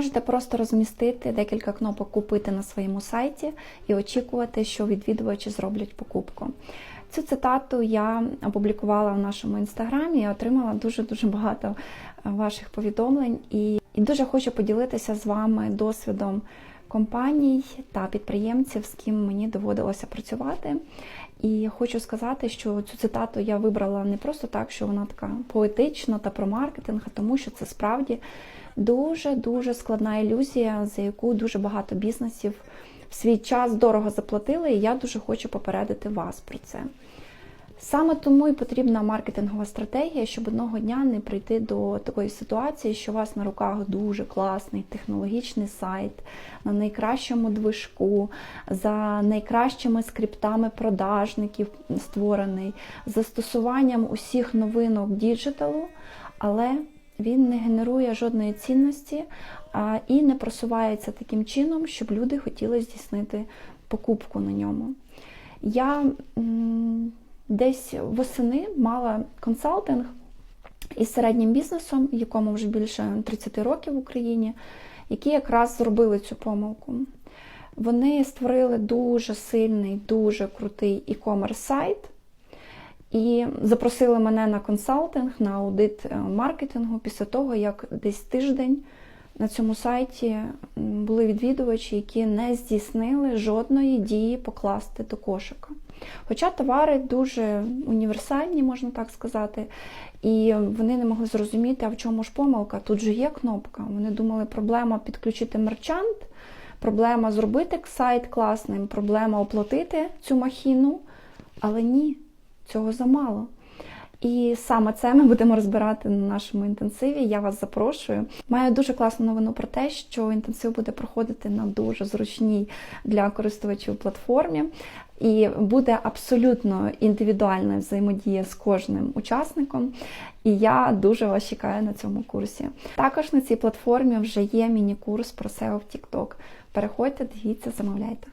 Можете просто розмістити декілька кнопок купити на своєму сайті і очікувати, що відвідувачі зроблять покупку. Цю цитату я опублікувала в нашому інстаграмі і отримала дуже-дуже багато е, ваших повідомлень. І, і дуже хочу поділитися з вами досвідом компаній та підприємців, з ким мені доводилося працювати. І хочу сказати, що цю цитату я вибрала не просто так, що вона така поетична та про маркетинг, а тому що це справді дуже-дуже складна ілюзія, за яку дуже багато бізнесів в свій час дорого заплатили, і я дуже хочу попередити вас про це. Саме тому і потрібна маркетингова стратегія, щоб одного дня не прийти до такої ситуації, що у вас на руках дуже класний технологічний сайт на найкращому движку, за найкращими скриптами продажників створений, застосуванням усіх новинок діджиталу, але він не генерує жодної цінності і не просувається таким чином, щоб люди хотіли здійснити покупку на ньому. Я десь восени мала консалтинг із середнім бізнесом, якому вже більше 30 років в Україні, які якраз зробили цю помилку. Вони створили дуже сильний, дуже крутий e-commerce сайт і запросили мене на консалтинг, на аудит е, маркетингу після того, як десь тиждень на цьому сайті були відвідувачі, які не здійснили жодної дії покласти до кошика. Хоча товари дуже універсальні, можна так сказати, і вони не могли зрозуміти, а в чому ж помилка. Тут же є кнопка. Вони думали, проблема підключити мерчант, проблема зробити сайт класним, проблема оплатити цю махіну, але ні, цього замало. І саме це ми будемо розбирати на нашому інтенсиві. Я вас запрошую. Маю дуже класну новину про те, що інтенсив буде проходити на дуже зручній для користувачів платформі, і буде абсолютно індивідуальна взаємодія з кожним учасником. І я дуже вас чекаю на цьому курсі. Також на цій платформі вже є міні-курс про SEO в TikTok. Переходьте, дивіться, замовляйте.